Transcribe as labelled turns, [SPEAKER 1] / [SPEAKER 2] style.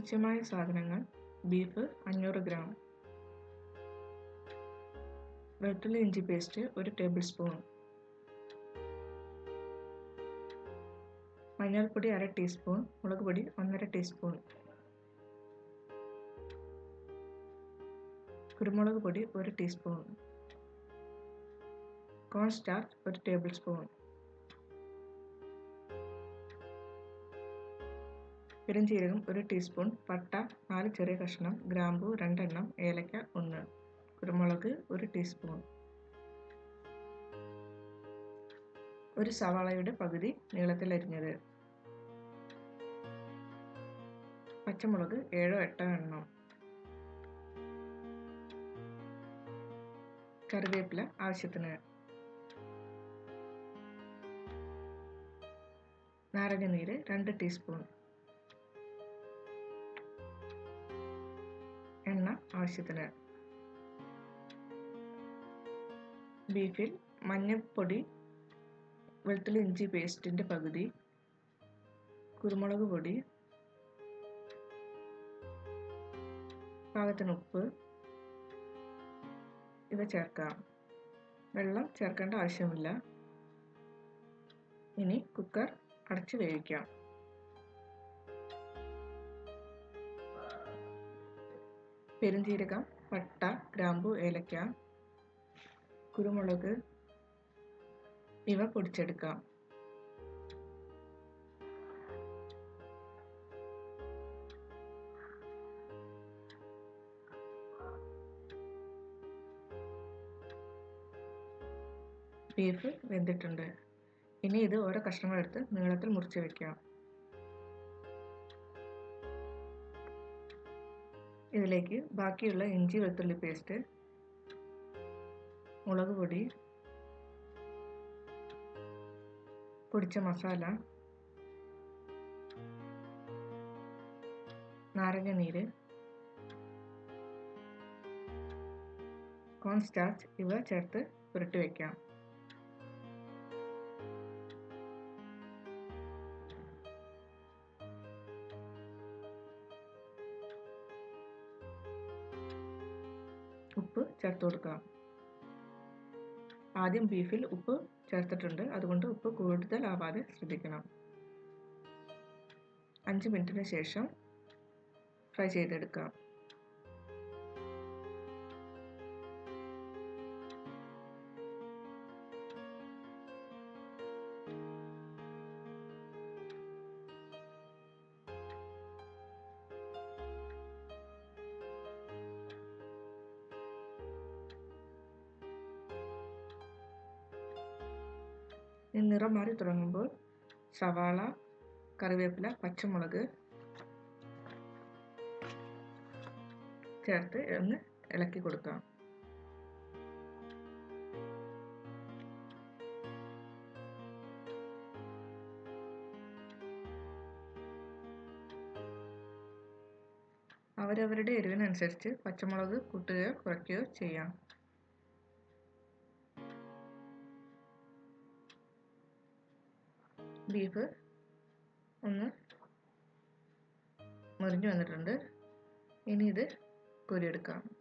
[SPEAKER 1] ആവശ്യമായ സാധനങ്ങൾ ബീഫ് അഞ്ഞൂറ് ഗ്രാം. വെളുത്തുള്ളി ഇഞ്ചി പേസ്റ്റ് ഒരു ടേബിൾ സ്പൂൺ. മഞ്ഞൾപ്പൊടി അര ടീസ്പൂൺ മുളക് പൊടി ഒന്നര ടീസ്പൂൺ. കുരുമുളക് പൊടി ഒരു ടീസ്പൂൺ. കോൺ സ്റ്റാർച്ച് ഒരു ടേബിൾ സ്പൂൺ. പെരുംജീരകം ഒരു ടീസ്പൂൺ പട്ട നാല് ചെറിയ കഷ്ണം ഗ്രാമ്പു രണ്ടെണ്ണം ഏലക്ക ഒന്ന് കുരുമുളക് ഒരു ടീസ്പൂൺ ഒരു സവാളയുടെ പകുതി നീളത്തിൽ അരിഞ്ഞത്. പച്ചമുളക് ഏഴോ എട്ടോ എണ്ണം. കറിവേപ്പില ആവശ്യത്തിന്. നാരങ്ങ നീര് രണ്ട് ടീസ്പൂൺ ആവശ്യത്തിന്. ബീഫിൽ മഞ്ഞൾപ്പൊടി വെളുത്തുള്ളി ഇഞ്ചി പേസ്റ്റിന്റെ പകുതി കുരുമുളക് പൊടി പാകത്തിന് ഉപ്പ് ഇവ ചേർക്കാം. വെള്ളം ചേർക്കേണ്ട ആവശ്യമില്ല. ഇനി കുക്കർ അടച്ച് വേവിക്കാം. പെരുംജീരകം പട്ട ഗ്രാമ്പു ഏലക്ക കുരുമുളക് ഇവ പൊടിച്ചെടുക്കാം. ബീഫ് വെന്തിട്ടുണ്ട്. ഇനി ഇത് ഓരോ കഷ്ണങ്ങളെടുത്ത് നീളത്തിൽ മുറിച്ച് വെക്കാം. ഇതിലേക്ക് ബാക്കിയുള്ള ഇഞ്ചി വെളുത്തുള്ളി പേസ്റ്റ് മുളക് പൊടി പൊടിച്ച മസാല നാരങ്ങ നീര് കോൺസ്റ്റാർച്ച് ഇവ ചേർത്ത് പുരട്ടി വയ്ക്കാം ഉപ്പ് ചേർത്ത് കൊടുക്കാം ആദ്യം ബീഫിൽ ഉപ്പ് ചേർത്തിട്ടുണ്ട്. അതുകൊണ്ട് ഉപ്പ് കൂടുതലാവാതെ ശ്രദ്ധിക്കണം. അഞ്ച് മിനിറ്റിന് ശേഷം ഫ്രൈ ചെയ്തെടുക്കാം. നിറം മാറി തുടങ്ങുമ്പോൾ സവാള കറിവേപ്പില പച്ചമുളക് ചേർത്ത് ഒന്ന് ഇളക്കി കൊടുക്കാം അവരവരുടെ എരിവിനനുസരിച്ച് പച്ചമുളക് കൂട്ടുകയോ കുറയ്ക്കുകയോ ചെയ്യാം. ബീഫ് ഒന്ന് മുറിഞ്ഞു വന്നിട്ടുണ്ട്. ഇനി ഇത് കോരിയെടുക്കാം.